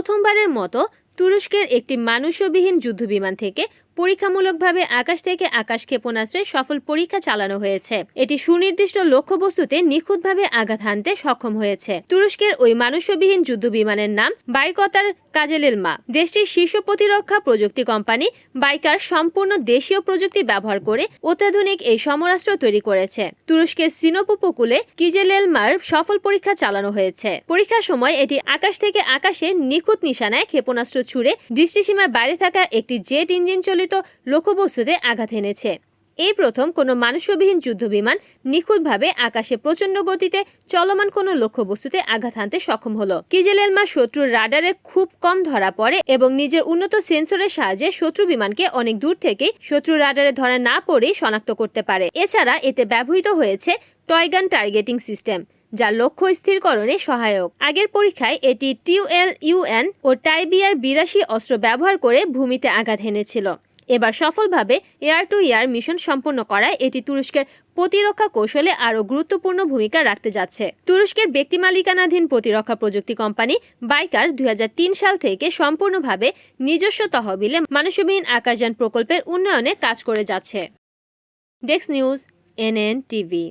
প্রথমবারের মতো তুরস্কের একটি মানুষবিহীন যুদ্ধবিমান থেকে পরীক্ষামূলকভাবে আকাশ থেকে আকাশ ক্ষেপণাস্ত্রের সফল পরীক্ষা চালানো হয়েছে। এটি সুনির্দিষ্ট লক্ষ্যবস্তুতে নিখুঁতভাবে আঘাত হানতে সক্ষম হয়েছে। তুরস্কের ওই মানুষবিহীন যুদ্ধ বিমানের নাম বাইকতার কাজেলেলমা। দেশটির শীর্ষ প্রতিরক্ষা প্রযুক্তি কোম্পানি বাইকার সম্পূর্ণ দেশীয় প্রযুক্তি ব্যবহার করে অত্যাধুনিক এই সমরাস্ত্র তৈরি করেছে। তুরস্কের সিনোপ উপকূলে কিজেলেলমার সফল পরীক্ষা চালানো হয়েছে। পরীক্ষার সময় এটি আকাশ থেকে আকাশে নিখুঁত নিশানায় ক্ষেপণাস্ত্র ছুড়ে দৃষ্টিসীমার বাইরে থাকা একটি জেট ইঞ্জিন চালিত লক্ষ্যবস্তুতে আঘাত এনেছে। এই প্রথম কোনো মানুষবিহীন যুদ্ধবিমান নিখুঁতভাবে আকাশে প্রচণ্ড গতিতে চলমান কোনো লক্ষ্যবস্তুতে আঘাত হানতে সক্ষম হলো। কিজেলেলমা শত্রুর রাডারে খুব কম ধরা পড়ে এবং নিজের উন্নত সেন্সরের সাহায্যে শত্রু বিমানকে অনেক দূর থেকেই শত্রু রাডারে ধরা না পড়েই শনাক্ত করতে পারে। এছাড়া এতে ব্যবহৃত হয়েছে টয়গান টার্গেটিং সিস্টেম যা লক্ষ্য স্থিরকরণে সহায়ক। আগের পরীক্ষায় এটি টিউএল ইউএন ও টাইবিয়ার বিরাশি অস্ত্র ব্যবহার করে ভূমিতে আঘাত হেনেছিল এবার সফলভাবে এয়ার টু এয়ার মিশন সম্পন্ন করায় এটি তুরস্কের প্রতিরক্ষা কৌশলে আরও গুরুত্বপূর্ণ ভূমিকা রাখতে যাচ্ছে। তুরস্কের ব্যক্তি মালিকানাধীন প্রতিরক্ষা প্রযুক্তি কোম্পানি বাইকার দুই হাজার তিন সাল থেকে সম্পূর্ণভাবে নিজস্ব তহবিলে মানুষবিহীন আকাশযান প্রকল্পের উন্নয়নে কাজ করে যাচ্ছে। ডেক্স নিউজ, এনএন টিভি।